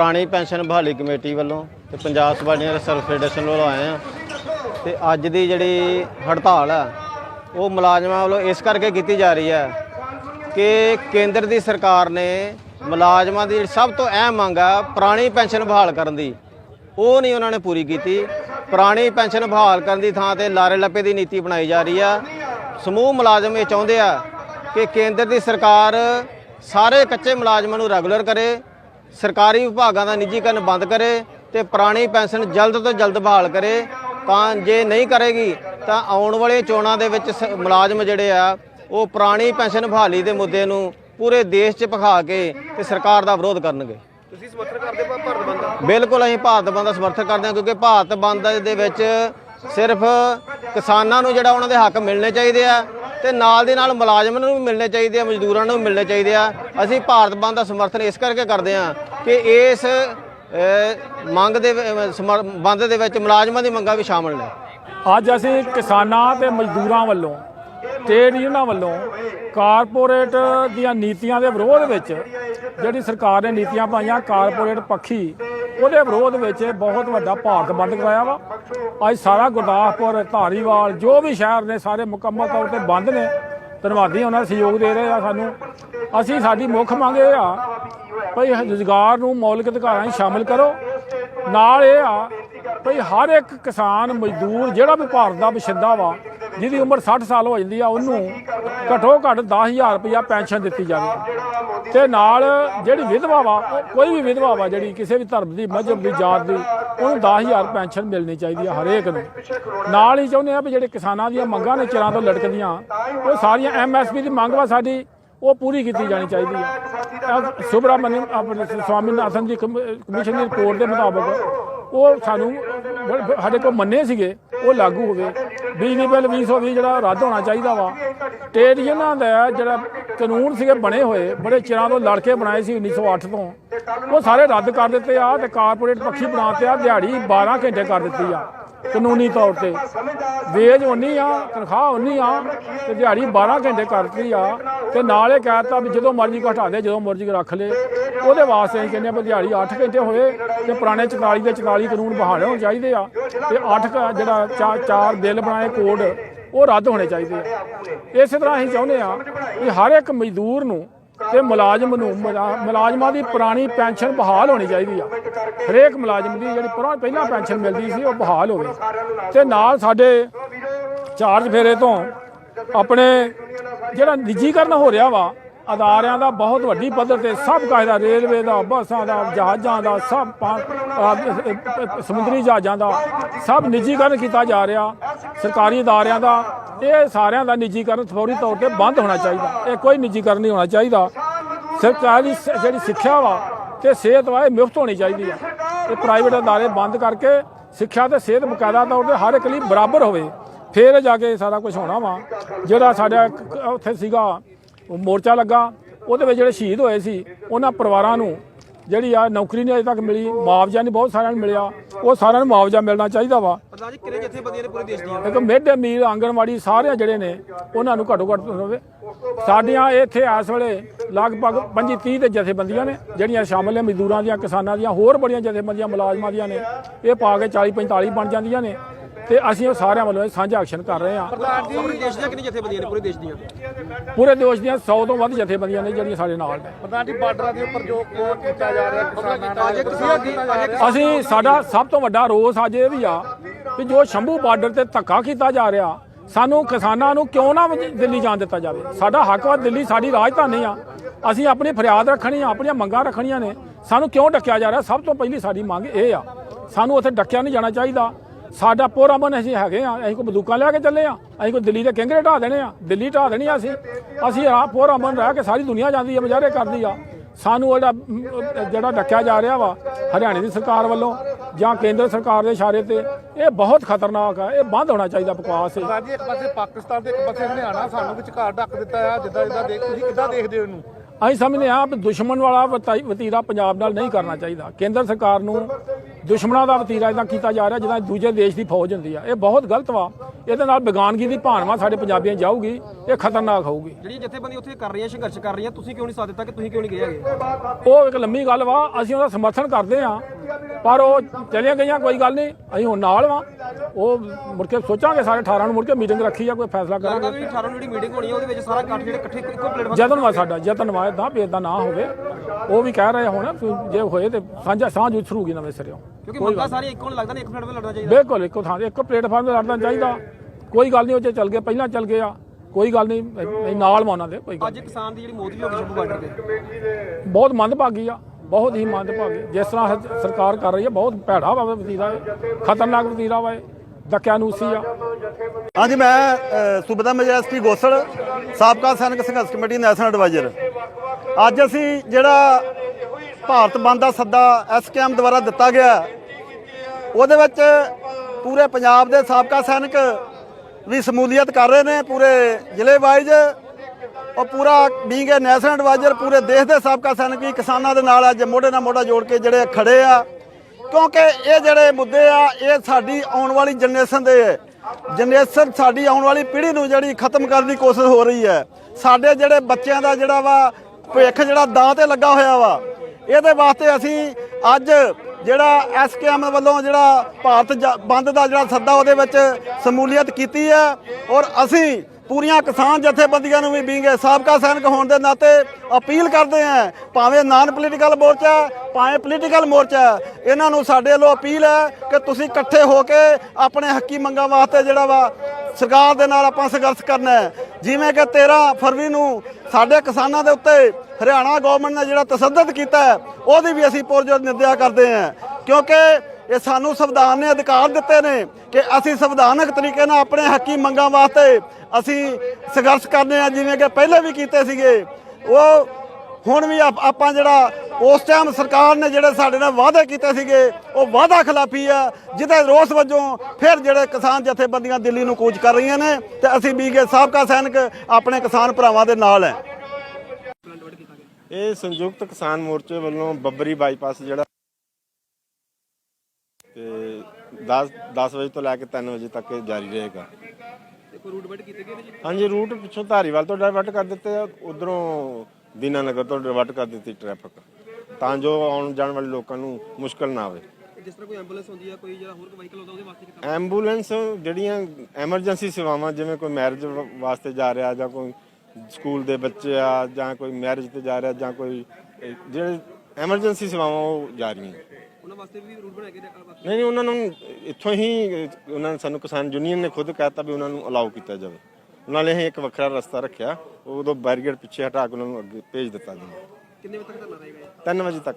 ਪੁਰਾਣੀ ਪੈਨਸ਼ਨ ਬਹਾਲੀ ਕਮੇਟੀ ਵੱਲੋਂ ਤੇ ਪੰਜਾਬ ਸਵਾਡੀਆਂ ਰਿਜ਼ਰਵ ਫੈਡਰੇਸ਼ਨ ਵੱਲੋਂ ਆਏ ਆ। ਤੇ ਅੱਜ ਦੀ ਜਿਹੜੀ ਹੜਤਾਲ ਆ, ਉਹ ਮੁਲਾਜ਼ਮਾਂ ਵੱਲੋਂ ਇਸ ਕਰਕੇ ਕੀਤੀ ਜਾ ਰਹੀ ਹੈ ਕਿ ਕੇਂਦਰ ਦੀ ਸਰਕਾਰ ਨੇ ਮੁਲਾਜ਼ਮਾਂ ਦੀ ਜਿਹੜੀ ਸਭ ਤੋਂ ਅਹਿਮ ਮੰਗ ਆ, ਪੁਰਾਣੀ ਪੈਨਸ਼ਨ ਬਹਾਲ ਕਰਨ ਦੀ। ਉਹ ਨਹੀਂ ਉਹਨਾਂ ਨੇ ਪੂਰੀ ਕੀਤੀ। ਪੁਰਾਣੀ ਪੈਨਸ਼ਨ ਬਹਾਲ ਕਰਨ ਦੀ ਥਾਂ ਤੇ ਲਾਰੇ ਲੱਪੇ ਦੀ ਨੀਤੀ ਬਣਾਈ ਜਾ ਰਹੀ ਆ। ਸਮੂਹ ਮੁਲਾਜ਼ਮ ਇਹ ਚਾਹੁੰਦੇ ਆ ਕਿ ਕੇਂਦਰ ਦੀ ਸਰਕਾਰ ਸਾਰੇ ਕੱਚੇ ਮੁਲਾਜ਼ਮਾਂ ਨੂੰ ਰੈਗੂਲਰ ਕਰੇ ਸਰਕਾਰੀ ਵਿਭਾਗਾਂ ਦਾ ਨਿੱਜੀਕਰਨ ਬੰਦ ਕਰੇ ਤੇ ਪੁਰਾਣੀ ਪੈਨਸ਼ਨ ਜਲਦ ਤੋਂ ਜਲਦ ਬਹਾਲ ਕਰੇ ਤਾਂ ਜੇ ਨਹੀਂ ਕਰੇਗੀ ਤਾਂ ਆਉਣ ਵਾਲੇ ਚੋਣਾਂ ਦੇ ਵਿੱਚ ਮੁਲਾਜ਼ਮ ਜਿਹੜੇ ਆ ਉਹ ਪੁਰਾਣੀ ਪੈਨਸ਼ਨ ਬਹਾਲੀ ਦੇ ਮੁੱਦੇ ਨੂੰ ਪੂਰੇ ਦੇਸ਼ 'ਚ ਭਖਾ ਕੇ ਤੇ ਸਰਕਾਰ ਦਾ ਵਿਰੋਧ ਕਰਨਗੇ। ਤੁਸੀਂ ਸਮਰਥਨ ਕਰਦੇ ਪਾ ਭਾਰਤ ਬੰਦ ਦਾ? ਬਿਲਕੁਲ ਅਸੀਂ ਭਾਰਤ ਬੰਦ ਦਾ ਸਮਰਥਨ ਕਰਦੇ ਹਾਂ ਕਿਉਂਕਿ ਭਾਰਤ ਬੰਦ ਦੇ ਵਿੱਚ ਸਿਰਫ ਕਿਸਾਨਾਂ ਨੂੰ ਜਿਹੜਾ ਉਹਨਾਂ ਦੇ ਹੱਕ ਮਿਲਣੇ ਚਾਹੀਦੇ ਆ ਤੇ ਨਾਲ ਦੀ ਨਾਲ ਮੁਲਾਜ਼ਮਾਂ ਨੂੰ ਵੀ ਮਿਲਣੇ ਚਾਹੀਦੇ ਆ, ਮਜ਼ਦੂਰਾਂ ਨੂੰ ਵੀ ਮਿਲਣੇ ਚਾਹੀਦੇ ਆ। ਅਸੀਂ ਭਾਰਤ ਬੰਦ ਦਾ ਸਮਰਥਨ ਇਸ ਕਰਕੇ ਕਰਦੇ ਆ ਕਿ ਇਸ ਮੰਗ ਦੇ ਸਮਰ- ਬੰਦ ਦੇ ਵਿੱਚ ਮੁਲਾਜ਼ਮਾਂ ਦੀ ਮੰਗਾਂ ਵੀ ਸ਼ਾਮਲ ਨੇ। ਅੱਜ ਅਸੀਂ ਕਿਸਾਨਾਂ ਤੇ ਮਜ਼ਦੂਰਾਂ ਵੱਲੋਂ ਟ੍ਰੇਡ ਯੂਨੀਅਨਾਂ ਵੱਲੋਂ ਕਾਰਪੋਰੇਟ ਦੀਆਂ ਨੀਤੀਆਂ ਦੇ ਵਿਰੋਧ ਵਿੱਚ ਜਿਹੜੀ ਸਰਕਾਰ ਨੇ ਨੀਤੀਆਂ ਪਾਈਆਂ, ਕਾਰਪੋਰੇਟ ਪੱਖੀ ਉਹਦੇ ਵਿਰੋਧ ਵਿੱਚ ਬਹੁਤ ਵੱਡਾ ਭਾਰਤ ਬੰਦ ਕਰਾਇਆ ਵਾ। ਅੱਜ ਸਾਰਾ ਗੁਰਦਾਸਪੁਰ, ਧਾਰੀਵਾਲ, ਜੋ ਵੀ ਸ਼ਹਿਰ ਨੇ ਸਾਰੇ ਮੁਕੰਮਲ ਤੌਰ ਤੇ ਬੰਦ ਨੇ। ਧੰਨਵਾਦੀ ਉਹਨਾਂ ਦਾ ਸਹਿਯੋਗ ਦੇ ਰਹੇ ਆ ਸਾਨੂੰ। ਅਸੀਂ ਸਾਡੀ ਮੁੱਖ ਮੰਗ ਇਹ ਆ, ਭਈ ਰੁਜ਼ਗਾਰ ਨੂੰ ਮੌਲਿਕ ਅਧਿਕਾਰਾਂ 'ਚ ਸ਼ਾਮਿਲ ਕਰੋ। ਨਾਲ ਇਹ ਆ, ਭਈ ਹਰ ਇੱਕ ਕਿਸਾਨ, ਮਜ਼ਦੂਰ ਜਿਹੜਾ ਵੀ ਭਾਰਤ ਦਾ ਵਸਿੰਦਾ ਵਾ, ਜਿਹਦੀ ਉਮਰ 60 ਸਾਲ ਹੋ ਜਾਂਦੀ ਆ, ਉਹਨੂੰ ਘੱਟੋ ਘੱਟ 10000 ਰੁਪਇਆ ਪੈਨਸ਼ਨ ਦਿੱਤੀ ਜਾਵੇ। ਤੇ ਨਾਲ ਜਿਹੜੀ ਵਿਧਵਾ ਵਾ, ਕੋਈ ਵੀ ਵਿਧਵਾ ਵਾ ਜਿਹੜੀ ਕਿਸੇ ਵੀ ਧਰਮ ਦੀ, ਮਜ਼ਹਬ ਦੀ, ਜਾਤ ਦੀ, ਉਹਨੂੰ 10000 ਪੈਨਸ਼ਨ ਮਿਲਣੀ ਚਾਹੀਦੀ ਆ ਹਰੇਕ ਨੂੰ। ਨਾਲ ਹੀ ਚਾਹੁੰਦੇ ਆ ਵੀ ਜਿਹੜੇ ਕਿਸਾਨਾਂ ਦੀਆਂ ਮੰਗਾਂ ਨੇ ਚਿਰਾਂ ਤੋਂ ਲਟਕਦੀਆਂ, ਉਹ ਸਾਰੀਆਂ ਐਮਐਸਪੀ ਦੀ ਮੰਗ ਵਾ ਸਾਡੀ, ਉਹ ਪੂਰੀ ਕੀਤੀ ਜਾਣੀ ਚਾਹੀਦੀ ਹੈ ਸੁਬਰਾਮਨਿਅਮ ਆਪਣੇ ਸਵਾਮੀਨਾਥਨ ਦੀ ਕਮ- ਕਮਿਸ਼ਨ ਦੀ ਰਿਪੋਰਟ ਦੇ ਮੁਤਾਬਕ, ਉਹ ਸਾਨੂੰ, ਸਾਡੇ ਕੋਲ ਮੰਨੇ ਸੀਗੇ, ਉਹ ਲਾਗੂ ਹੋਵੇ। ਬਿਜਲੀ ਬਿੱਲ 2020 ਜਿਹੜਾ ਰੱਦ ਹੋਣਾ ਚਾਹੀਦਾ ਵਾ। ਟ੍ਰੇਡ ਯੂਨੀਅਨਾਂ ਦਾ ਜਿਹੜਾ ਕਾਨੂੰਨ ਸੀਗੇ ਬਣੇ ਹੋਏ, ਬੜੇ ਚਿਰਾਂ ਤੋਂ ਲੜ ਕੇ ਬਣਾਏ ਸੀ 1908 ਤੋਂ। ਉਹ ਸਾਰੇ ਰੱਦ ਕਰ ਦਿੱਤੇ ਆ ਤੇ ਕਾਰਪੋਰੇਟ ਪੱਖੀ ਬਣਾਤੇ ਆ, ਦਿਹਾੜੀ 12 ਘੰਟੇ ਕਰ ਦਿੱਤੀ ਆ, ਕਾਨੂੰਨੀ ਤੌਰ ਤੇ। ਵੇਜ ਉਨੀ ਆ, ਤਨਖਾਹ ਉਨੀ ਆ, ਤੇ ਦਿਹਾੜੀ 12 ਘੰਟੇ ਕਰਤੀ ਆ। ਤੇ ਨਾਲ ਇਹ ਕਹਿਤਾ ਵੀ ਜਦੋਂ ਮਰਜ਼ੀ ਘਟਾ ਦੇ, ਜਦੋਂ ਮਰਜ਼ੀ ਰੱਖ ਲੇ। ਉਹਦੇ ਵਾਸਤੇ ਅਸੀਂ ਕਹਿੰਦੇ ਆ ਵੀ ਦਿਹਾੜੀ 8 ਘੰਟੇ ਹੋਏ ਤੇ ਪੁਰਾਣੇ 44 ਦੇ 44 ਕਾਨੂੰਨ ਬਹਾਲ ਹੋਣੇ ਚਾਹੀਦੇ ਆ। ਤੇ 8 ਜਿਹੜਾ ਚਾ- ਚਾਰ ਬਿੱਲ ਬਣਾਏ ਕੋਡ, ਉਹ ਰੱਦ ਹੋਣੇ ਚਾਹੀਦੇ ਆ। ਇਸੇ ਤਰ੍ਹਾਂ ਅਸੀਂ ਚਾਹੁੰਦੇ ਆ ਕਿ ਹਰ ਇੱਕ ਮਜ਼ਦੂਰ ਨੂੰ ਤੇ ਮੁਲਾਜ਼ਮ ਨੂੰ ਮੁਲਾਜ਼ਮਾਂ ਦੀ ਪੁਰਾਣੀ ਪੈਨਸ਼ਨ ਬਹਾਲ ਹੋਣੀ ਚਾਹੀਦੀ ਆ। ਹਰੇਕ ਮੁਲਾਜ਼ਮ ਦੀ ਜਿਹੜੀ ਪੁਰਾ- ਪਹਿਲਾਂ ਪੈਨਸ਼ਨ ਮਿਲਦੀ ਸੀ, ਉਹ ਬਹਾਲ ਹੋਵੇ। ਤੇ ਨਾਲ ਸਾਡੇ ਚਾਰਜ ਫੇਰੇ ਤੋਂ ਆਪਣੇ ਜਿਹੜਾ ਨਿੱਜੀਕਰਨ ਹੋ ਰਿਹਾ ਵਾ ਅਦਾਰਿਆਂ ਦਾ ਬਹੁਤ ਵੱਡੀ ਪੱਧਰ ਤੇ ਸਭ ਕਾਇਦਾ, ਰੇਲਵੇ ਦਾ, ਬੱਸਾਂ ਦਾ, ਜਹਾਜ਼ਾਂ ਦਾ, ਸਭ ਸਮੁੰਦਰੀ ਜਹਾਜ਼ਾਂ ਦਾ ਸਭ ਨਿੱਜੀਕਰਨ ਕੀਤਾ ਜਾ ਰਿਹਾ। ਸਰਕਾਰੀ ਅਦਾਰਿਆਂ ਦਾ, ਇਹ ਸਾਰਿਆਂ ਦਾ ਨਿੱਜੀਕਰਨ ਫੌਰੀ ਤੌਰ ਤੇ ਬੰਦ ਹੋਣਾ ਚਾਹੀਦਾ। ਇਹ ਕੋਈ ਨਿੱਜੀਕਰਨ ਨਹੀਂ ਹੋਣਾ ਚਾਹੀਦਾ। ਸਰਕਾਰੀ ਜਿਹੜੀ ਸਿੱਖਿਆ ਵਾ ਤੇ ਸਿਹਤ ਵਾ, ਇਹ ਮੁਫਤ ਹੋਣੀ ਚਾਹੀਦੀ ਆ। ਇਹ ਪ੍ਰਾਈਵੇਟ ਅਦਾਰੇ ਬੰਦ ਕਰਕੇ ਸਿੱਖਿਆ ਤੇ ਸਿਹਤ ਬਕਾਇਦਾ ਤੌਰ ਤੇ ਹਰ ਇੱਕ ਲਈ ਬਰਾਬਰ ਹੋਵੇ, ਫੇਰ ਜਾ ਕੇ ਸਾਰਾ ਕੁਝ ਹੋਣਾ ਵਾ। ਜਿਹੜਾ ਸਾਡਾ ਉੱਥੇ ਸੀਗਾ ਮੋਰਚਾ ਲੱਗਾ ਉਹਦੇ ਵਿੱਚ ਜਿਹੜੇ ਸ਼ਹੀਦ ਹੋਏ ਸੀ ਉਹਨਾਂ ਪਰਿਵਾਰਾਂ ਨੂੰ ਜਿਹੜੀ ਆ ਨੌਕਰੀ ਨਹੀਂ ਅਜੇ ਤੱਕ ਮਿਲੀ ਮੁਆਵਜ਼ਾ ਨਹੀਂ ਬਹੁਤ ਸਾਰਿਆਂ ਨੂੰ ਮਿਲਿਆ ਉਹ ਸਾਰਿਆਂ ਨੂੰ ਮੁਆਵਜ਼ਾ ਮਿਲਣਾ ਚਾਹੀਦਾ ਵਾ। ਪ੍ਰਧਾਨ ਜੀ ਕਿਹੜੇ ਜਥੇਬੰਦੀਆਂ ਨੇ ਪੂਰੇ ਦੇਸ਼ ਦੀਆਂ ਇੱਕ ਮਿਡ ਡੇ ਮੀਲ ਆਂਗਣਵਾੜੀ ਸਾਰੇ ਜਿਹੜੇ ਨੇ ਉਹਨਾਂ ਨੂੰ ਘੱਟੋ ਘੱਟ ਹੋਵੇ ਸਾਡੀਆਂ ਇੱਥੇ ਇਸ ਵੇਲੇ ਲਗਭਗ 25 30 ਦੇ ਜਥੇਬੰਦੀਆਂ ਨੇ ਜਿਹੜੀਆਂ ਸ਼ਾਮਲ ਨੇ ਮਜ਼ਦੂਰਾਂ ਦੀਆਂ ਕਿਸਾਨਾਂ ਦੀਆਂ ਹੋਰ ਬੜੀਆਂ ਜਥੇਬੰਦੀਆਂ ਮੁਲਾਜ਼ਮਾਂ ਦੀਆਂ ਨੇ ਇਹ ਪਾ ਕੇ 40 45 ਬਣ ਜਾਂਦੀਆਂ ਨੇ। ਤੇ ਅਸੀਂ ਉਹ ਸਾਰਿਆਂ ਵੱਲੋਂ ਇਹ ਸਾਂਝਾ ਐਕਸ਼ਨ ਕਰ ਰਹੇ ਹਾਂ। ਪ੍ਰਧਾਨ ਜੀ ਪੂਰੇ ਦੇਸ਼ ਦੀਆਂ ਕਿੰਨੀ ਜਥੇਬੰਦੀਆਂ ਨੇ ਪੂਰੇ ਦੇਸ਼ ਦੀਆਂ? ਪੂਰੇ ਦੇਸ਼ ਦੀਆਂ 100 ਤੋਂ ਵੱਧ ਜਥੇਬੰਦੀਆਂ ਨੇ ਜਿਹੜੀਆਂ ਸਾਡੇ ਨਾਲ ਨੇ। ਪ੍ਰਧਾਨ ਜੀ ਬਾਰਡਰਾਂ ਦੇ ਉੱਪਰ ਜੋ ਕੋ ਕੀਤਾ ਜਾ ਰਿਹਾ ਕਿਸਾਨਾਂ ਨਾਲ ਅਸੀਂ ਸਾਡਾ ਸਭ ਤੋਂ ਵੱਡਾ ਰੋਸ ਅੱਜ ਇਹ ਵੀ ਆ ਕਿ ਜੋ ਸ਼ੰਭੂ ਬਾਰਡਰ ਤੇ ਧੱਕਾ ਕੀਤਾ ਜਾ ਰਿਹਾ ਸਾਨੂੰ ਕਿਸਾਨਾਂ ਨੂੰ ਕਿਉਂ ਨਾ ਦਿੱਲੀ ਜਾਣ ਦਿੱਤਾ ਜਾਵੇ? ਸਾਡਾ ਹੱਕ ਵਾ ਦਿੱਲੀ ਸਾਡੀ ਰਾਜਧਾਨੀ ਆ। ਅਸੀਂ ਆਪਣੀ ਫਰਿਆਦ ਰੱਖਣੀ ਆ ਆਪਣੀਆਂ ਮੰਗਾਂ ਰੱਖਣੀਆਂ ਨੇ। ਸਾਨੂੰ ਕਿਉਂ ਡੱਕਿਆ ਜਾ ਰਿਹਾ? ਸਭ ਤੋਂ ਪਹਿਲੀ ਸਾਡੀ ਮੰਗ ਇਹ ਆ। ਸਾਨੂੰ ਉੱਥੇ ਡੱਕਿਆ ਨਹੀਂ ਜਾਣਾ ਚਾਹੀਦਾ। ਸਾਡਾ ਪੂਰਾ ਮਨ ਅਸੀਂ ਹੈਗੇ ਆ ਅਸੀਂ ਕੋਈ ਬੰਦੂਕਾਂ ਲੈ ਕੇ ਚੱਲੇ ਆ ਅਸੀਂ ਕੋਈ ਦਿੱਲੀ ਦੇ ਕਿੰਗਰੇ ਢਾ ਦੇਣੇ ਆ ਦਿੱਲੀ ਢਾ ਦੇਣੀ ਆ ਅਸੀਂ। ਅਸੀਂ ਆ ਪੂਰਾ ਮਨ ਰਹਿ ਕੇ ਸਾਰੀ ਦੁਨੀਆ ਜਾਂਦੀ ਆ ਮਜ਼ਾਰੇ ਕਰਦੀ ਆ। ਸਾਨੂੰ ਮ, ਜਿਹੜਾ ਡੱਕਿਆ ਜਾ ਰਿਹਾ ਵਾ ਹਰਿਆਣੇ ਦੀ ਸਰਕਾਰ ਵੱਲੋਂ ਜਾਂ ਕੇਂਦਰ ਸਰਕਾਰ ਦੇ ਇਸ਼ਾਰੇ ਤੇ ਇਹ ਬਹੁਤ ਖਤਰਨਾਕ ਆ ਇਹ ਬੰਦ ਹੋਣਾ ਚਾਹੀਦਾ ਬਕਵਾਸ ਇਹ। ਪ੍ਰਧਾਨ ਜੀ ਇੱਕ ਪਾਸੇ ਪਾਕਿਸਤਾਨ ਤੇ ਇੱਕ ਪਾਸੇ ਹਰਿਆਣਾ ਸਾਨੂੰ ਵਿਚਕਾਰ ਢੱਕ ਦਿੱਤਾ ਆ ਜਿੱਦਾਂ ਜਿੱਦਾਂ ਦੇਖ ਤੁਸੀਂ ਕਿੱਦਾਂ ਦੇਖਦੇ ਹੋ ਇਹਨੂੰ? ਅਸੀਂ ਸਮਝਦੇ ਹਾਂ ਕਿ ਦੁਸ਼ਮਣ ਵਾਲਾ ਵਤੀਰਾ ਪੰਜਾਬ ਨਾਲ ਨਹੀਂ ਕਰਨਾ ਚਾਹੀਦਾ। ਕੇਂਦਰ ਸਰਕਾਰ ਨੂੰ ਦੁਸ਼ਮਣਾਂ ਦਾ ਵਤੀਰਾ ਇਦਾਂ ਕੀਤਾ ਜਾ ਰਿਹਾ ਜਿੱਦਾਂ ਦੂਜੇ ਦੇਸ਼ ਦੀ ਫੌਜ ਹੁੰਦੀ ਆ। ਇਹ ਬਹੁਤ ਗਲਤ ਵਾ। ਇਹਦੇ ਨਾਲ ਬੇਗਾਨਗੀ ਦੀ ਭਾਵਨਾ ਸਾਡੇ ਪੰਜਾਬੀਆਂ ਜਾਊਗੀ ਇਹ ਖਤਰਨਾਕ ਹੋਊਗੀ। ਜਿਹੜੀ ਜਥੇਬੰਦੀ ਉੱਥੇ ਕਰ ਰਹੀਆਂ ਸੰਘਰਸ਼ ਕਰ ਰਹੀਆਂ ਤੁਸੀਂ ਕਿਉਂ ਨਹੀਂ ਸਾਥ ਦਿੱਤਾ ਕਿ ਤੁਸੀਂ ਕਿਉਂ ਨਹੀਂ ਗਏ ਹੈਗੇ ਉਹ ਇੱਕ ਲੰਮੀ ਗੱਲ ਵਾ। ਅਸੀਂ ਉਹਦਾ ਸਮਰਥਨ ਕਰਦੇ ਆ ਪਰ ਉਹ ਚਲੀਆਂ ਗਈਆਂ ਕੋਈ ਗੱਲ ਨਹੀਂ ਅਸੀਂ ਹੁਣ ਨਾਲ ਵਾਂ। ਉਹ ਮੁੜ ਕੇ ਸੋਚਾਂਗੇ ਸਾਰੇ 18 ਨੂੰ ਮੁੜ ਕੇ ਮੀਟਿੰਗ ਰੱਖੀ ਆ ਕੋਈ ਫੈਸਲਾ ਲੱਗਦਾ ਕਰਾਂਗੇ। ਵੀ 18 ਨੂੰ ਜਿਹੜੀ ਮੀਟਿੰਗ ਹੋਣੀ ਹੈ ਉਹਦੇ ਵਿੱਚ ਸਾਰਾ ਇਕੱਠ ਜਿਹੜੇ ਇਕੱਠੇ ਇੱਕੋ ਪਲੇਟਫਾਰਮ ਜਤਨ ਵਾ ਸਾਡਾ ਜਤਨ ਵਾ ਇਦਾਂ ਵੀ ਇਦਾਂ ਨਾ ਹੋਵੇ। ਉਹ ਵੀ ਕਹਿ ਰਹੇ ਹੁਣ ਵੀ ਜੇ ਹੋਏ ਤੇ ਸਾਂਝਾ ਸਾਂਝ ਉਛਰੂਗੀ ਨਵੇਂ ਸਿਰਿਓਂ। ਕਿਉਂਕਿ ਮੰਗਾ ਸਾਰੀਆਂ ਇੱਕੋ ਨੂੰ ਲੱਗਦਾ ਨਹੀਂ ਇੱਕ ਪਲੇਟਫਾਰਮ ਲੜਨਾ ਚਾਹੀਦਾ। ਬਿਲਕੁਲ ਇੱਕੋ ਥਾਂ ਤੇ ਇੱਕ ਪਲੇਟਫਾਰਮ ਤੇ ਲੜਨਾ ਚਾਹੀਦਾ। ਕੋਈ ਗੱਲ ਨਹੀਂ ਉਹ 'ਚ ਚੱਲ ਗਏ ਪਹਿਲਾਂ ਚੱਲ ਗਏ ਆ। ਕੋਈ ਗੱਲ ਨਹੀਂ ਨਾਲ ਮਾ ਉਹਨਾਂ ਦੇ ਕੋਈ ਗੱਲ ਅੱਜ ਕਿਸਾਨ ਦੀ ਜਿਹੜੀ ਮੌਤ ਵੀ ਹੋ ਗਈ ਸ਼ੰਭੂ ਬਾਰਡਰ ਤੇ। ਬਹੁਤ ਮੰਦਭਾਗੀ ਆ। ਬਹੁਤ ਹੀ ਮੰਦਭਾਗੀ ਜਿਸ ਤਰ੍ਹਾਂ ਸਰਕਾਰ ਕਰ ਰਹੀ ਹੈ ਬਹੁਤ ਭੈੜਾ ਵਾ ਵਤੀਰਾ ਇਹ ਖਤਰਨਾਕ ਵਤੀਰਾ ਵਾ ਦਕਿਆਨੂਸੀ ਆ। ਹਾਂਜੀ ਮੈਂ ਅ, ਸੂਬੇਦਾਰ ਮੈਜੈਸਟੀ ਗੋਸਲ ਸਾਬਕਾ ਸੈਨਿਕ ਸੰਘਰਸ਼ ਕਮੇਟੀ ਨੈਸ਼ਨਲ ਐਡਵਾਈਜ਼ਰ। ਅੱਜ ਅਸੀਂ ਜਿਹੜਾ ਭਾਰਤ ਬੰਦ ਦਾ ਸੱਦਾ ਐਸਕੇਐਮ ਦੁਆਰਾ ਦਿੱਤਾ ਗਿਆ ਉਹਦੇ ਵਿੱਚ ਪੂਰੇ ਪੰਜਾਬ ਦੇ ਸਾਬਕਾ ਸੈਨਿਕ ਵੀ ਸਮੂਲੀਅਤ ਕਰ ਰਹੇ ਨੇ ਪੂਰੇ ਜ਼ਿਲ੍ਹੇ ਵਾਈਜ਼ ਉਹ ਪੂਰਾ ਬੀਂਗ ਨੈਸ਼ਨਲ ਐਡਵਾਈਜ਼ਰ ਪੂਰੇ ਦੇਸ਼ ਦੇ ਸਾਬਕਾ ਸੈਨਿਕ ਕਿਸਾਨਾਂ ਦੇ ਨਾਲ ਅੱਜ ਮੋਢੇ ਨਾਲ ਮੋਢਾ ਜੋੜ ਕੇ ਜਿਹੜੇ ਖੜੇ ਆ। ਕਿਉਂਕਿ ਇਹ ਜਿਹੜੇ ਮੁੱਦੇ ਆ, ਇਹ ਸਾਡੀ ਆਉਣ ਵਾਲੀ ਜਨਰੇਸ਼ਨ ਦੇ ਜਨਰੇਸ਼ਨ ਸਾਡੀ ਆਉਣ ਵਾਲੀ ਪੀੜ੍ਹੀ ਨੂੰ ਜਿਹੜੀ ਖਤਮ ਕਰਨ ਦੀ ਕੋਸ਼ਿਸ਼ ਹੋ ਰਹੀ ਹੈ। ਸਾਡੇ ਜਿਹੜੇ ਬੱਚਿਆਂ ਦਾ ਜਿਹੜਾ ਵਾ ਭਵਿੱਖ ਜਿਹੜਾ ਦਾਅ ਤੇ ਲੱਗਾ ਹੋਇਆ ਵਾ, ਇਹਦੇ ਵਾਸਤੇ ਅਸੀਂ ਅੱਜ ਜਿਹੜਾ ਐਸਕੇਐਮ ਵੱਲੋਂ ਜਿਹੜਾ ਭਾਰਤ ਜ- ਬੰਦ ਦਾ ਜਿਹੜਾ ਸੱਦਾ ਉਹਦੇ ਵਿੱਚ ਸਮੂਲੀਅਤ ਕੀਤੀ ਹੈ। ਔਰ ਅਸੀਂ ਪੂਰੀਆਂ ਕਿਸਾਨ ਜਥੇਬੰਦੀਆਂ ਨੂੰ ਵੀ ਬੀਂਗੇ ਸਾਬਕਾ ਸੈਨਿਕ ਹੋਣ ਦੇ ਨਾਤੇ ਅਪੀਲ ਕਰਦੇ ਆਂ, ਭਾਵੇਂ ਨਾਨ ਪੋਲੀਟੀਕਲ ਮੋਰਚਾ ਭਾਵੇਂ ਪੋਲੀਟੀਕਲ ਮੋਰਚਾ ਇਹਨਾਂ ਨੂੰ ਸਾਡੇ ਵੱਲੋਂ ਅਪੀਲ ਹੈ ਕਿ ਤੁਸੀਂ ਇਕੱਠੇ ਹੋ ਕੇ ਆਪਣੇ ਹੱਕੀ ਮੰਗਾਂ ਵਾਸਤੇ ਜਿਹੜਾ ਵਾ ਸਰਕਾਰ ਦੇ ਨਾਲ ਆਪਾਂ ਸੰਘਰਸ਼ ਕਰਨਾ ਹੈ। ਜਿਵੇਂ ਕਿ 13 ਫਰਵਰੀ ਨੂੰ ਸਾਡੇ ਕਿਸਾਨਾਂ ਦੇ ਉੱਤੇ ਹਰਿਆਣਾ ਗਵਰਨਮੈਂਟ ਨੇ ਜਿਹੜਾ ਤਸੱਦਦ ਕੀਤਾ ਉਹਦੀ ਵੀ ਅਸੀਂ ਪੁਰਜੋਰ ਨਿੰਦਿਆ ਕਰਦੇ ਹਾਂ। ਕਿਉਂਕਿ ਇਹ ਸਾਨੂੰ ਸੰਵਿਧਾਨ ਨੇ ਅਧਿਕਾਰ ਦਿੱਤੇ ਨੇ ਕਿ ਅਸੀਂ ਸੰਵਿਧਾਨਕ ਤਰੀਕੇ ਨਾਲ ਆਪਣੇ ਹੱਕੀ ਮੰਗਾਂ ਵਾਸਤੇ ਅਸੀਂ ਸੰਘਰਸ਼ ਕਰਨੇ ਆ, ਜਿਵੇਂ ਕਿ ਪਹਿਲੇ ਵੀ ਕੀਤੇ ਸੀਗੇ। ਉਹ ਹੁਣ ਵੀ ਆਪਾਂ ਜਿਹੜਾ ਉਸ ਟਾਈਮ ਸਰਕਾਰ ਨੇ ਜਿਹੜੇ ਸਾਡੇ ਨਾਲ ਵਾਅਦੇ ਕੀਤੇ ਸੀਗੇ, ਉਹ ਵਾਅਦਾ ਖਿਲਾਫੀ ਆ, ਜਿਹਦੇ ਰੋਸ ਵਜੋਂ ਫਿਰ ਜਿਹੜੇ ਕਿਸਾਨ ਜਥੇਬੰਦੀਆਂ ਦਿੱਲੀ ਨੂੰ ਕੂਚ ਕਰ ਰਹੀਆਂ ਨੇ ਤੇ ਅਸੀਂ ਵੀ ਕੇ ਸਾਬਕਾ ਸੈਨਿਕ ਆਪਣੇ ਕਿਸਾਨ ਭਰਾਵਾਂ ਦੇ ਨਾਲ ਹੈ। ਇਹ ਸੰਯੁਕਤ ਕਿਸਾਨ ਮੋਰਚੇ ਵੱਲੋਂ ਬੱਬਰੀ ਬਾਈਪਾਸ ਜਿਹੜਾ ਤੇ 10 10 ਵਜੇ ਤੋਂ ਲੈ ਕੇ 3 ਵਜੇ ਤੱਕ ਇਹ ਜਾਰੀ ਰਹੇਗਾ। ਤੇ ਕੋਈ ਰੂਟ ਬੈਟ ਕੀਤੇ ਗਏ ਨੇ ਜੀ? ਹਾਂਜੀ ਰੂਟ ਪਿੱਛੋਂ ਧਾਰੀਵਾਲ ਤੋਂ ਡਾਇਵਰਟ ਕਰ ਦਿੱਤੇ ਆ ਉਧਰੋਂ ਦੀਨਾਨਗਰ ਤੋਂ ਡਾਇਵਰਟ ਕਰ ਦਿੱਤੀ ਟ੍ਰੈਫਿਕ ਤਾਂ ਜੋ ਆਉਣ ਜਾਣ ਵਾਲੇ ਲੋਕਾਂ ਨੂੰ ਮੁਸ਼ਕਲ ਨਾ ਆਵੇ। ਜਿਸ ਤਰ੍ਹਾਂ ਕੋਈ ਐਂਬੂਲੈਂਸ ਹੁੰਦੀ ਹੈ ਕੋਈ ਜਿਹੜਾ ਹੋਰ ਕੋਈ ਵਹੀਕਲ ਹੁੰਦਾ ਉਹਦੇ ਵਾਸਤੇ ਕਿੱਥੇ ਐਂਬੂਲੈਂਸ ਜਿਹੜੀਆਂ ਐਮਰਜੈਂਸੀ ਸੇਵਾਵਾਂ ਜਿਵੇਂ ਕੋਈ ਮੈਰਿਜ ਵਾਸਤੇ ਜਾ ਰਿਹਾ ਜਾਂ ਕੋਈ ਸਕੂਲ ਦੇ ਬੱਚੇ ਆ ਜਾਂ ਕੋਈ ਮੈਰਿਜ ਤੇ ਜਾ ਰਿਹਾ ਜਾਂ ਕੋਈ ਜਿਹੜੇ ਐਮਰਜੈਂਸੀ ਸੇਵਾਵਾਂ ਉਹ ਜਾ ਰਹੀਆਂ। ਵਾਸਤੇ ਵੀ ਨਹੀਂ ਨਹੀਂ ਉਹਨਾਂ ਨੂੰ ਇੱਥੋਂ ਹੀ ਉਹਨਾਂ ਨੇ ਸਾਨੂੰ ਕਿਸਾਨ ਯੂਨੀਅਨ ਨੇ ਖੁਦ ਕਹਿਤਾ ਵੀ ਉਹਨਾਂ ਨੂੰ ਅਲਾਉ ਕੀਤਾ ਜਾਵੇ। ਉਹਨਾਂ ਨੇ ਅਸੀਂ ਇੱਕ ਵੱਖਰਾ ਰਸਤਾ ਰੱਖਿਆ ਉਦੋਂ ਬੈਰੀਗੇਡ ਪਿੱਛੇ ਹਟਾ ਕੇ ਉਹਨਾਂ ਨੂੰ ਅੱਗੇ ਭੇਜ ਦਿੱਤਾ ਜੀ ਕਿੰਨੇ ਵਜੇ ਤੱਕ ਧਰਨਾ ਰਹੇਗਾ ਇਹ? 3 ਵਜੇ ਤੱਕ।